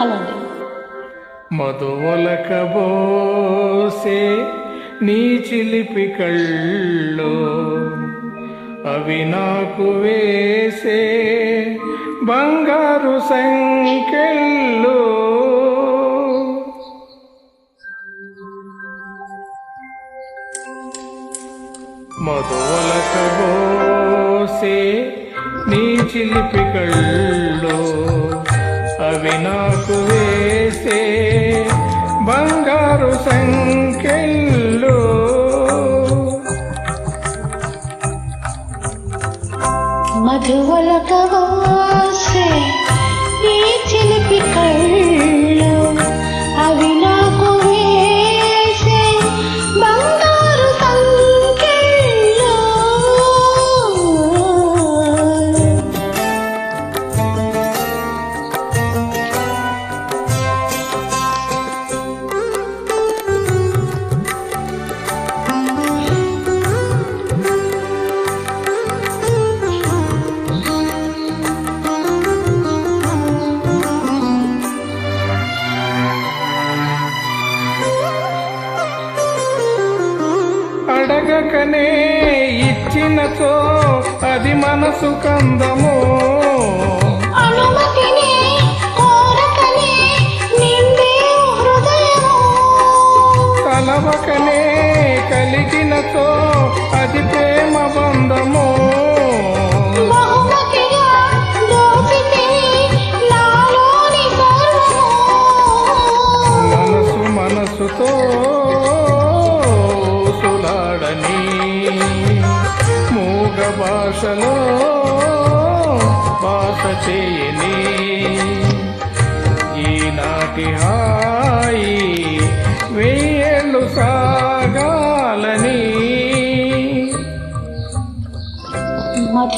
Hello అండి. మధువలకబోసే నీ చిలిపి కళ్ళు అవి నాకు వేసే బంగారు సంకెళ్ళు మధువలకబోసే నీ చిలిపి కళ్ళు ఆరు సంకెళ్ళు మధువలక అడగకనే ఇచ్చినచో అది మనసు కందము. కలవకనే కలిగినచో అది ప్రేమ బంధము. మనసు మనసుతో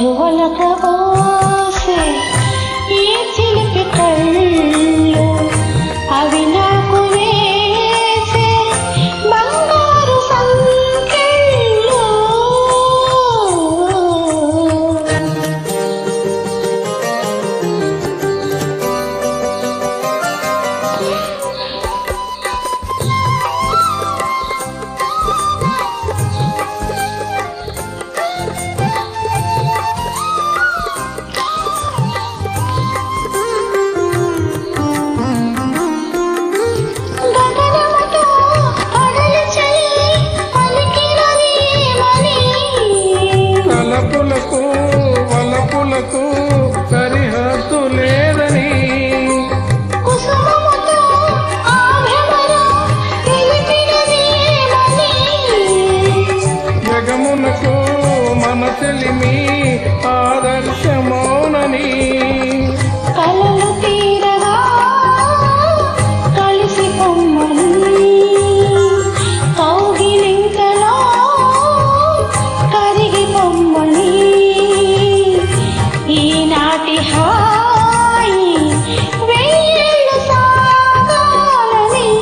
యువలత పోసే ఈ చిలిపి కళ్ళు చెలిమి ఆదర్శమౌనని. కలలు తీరగా కలిసి పొమ్మని. కౌగిలింకలో కరిగి పొమ్మని. ఈనాటి హాయి వెయ్యేళ్ళు సాగాలని.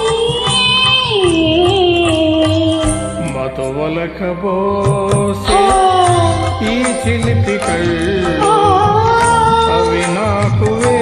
ई छिल पिकल अविना कुए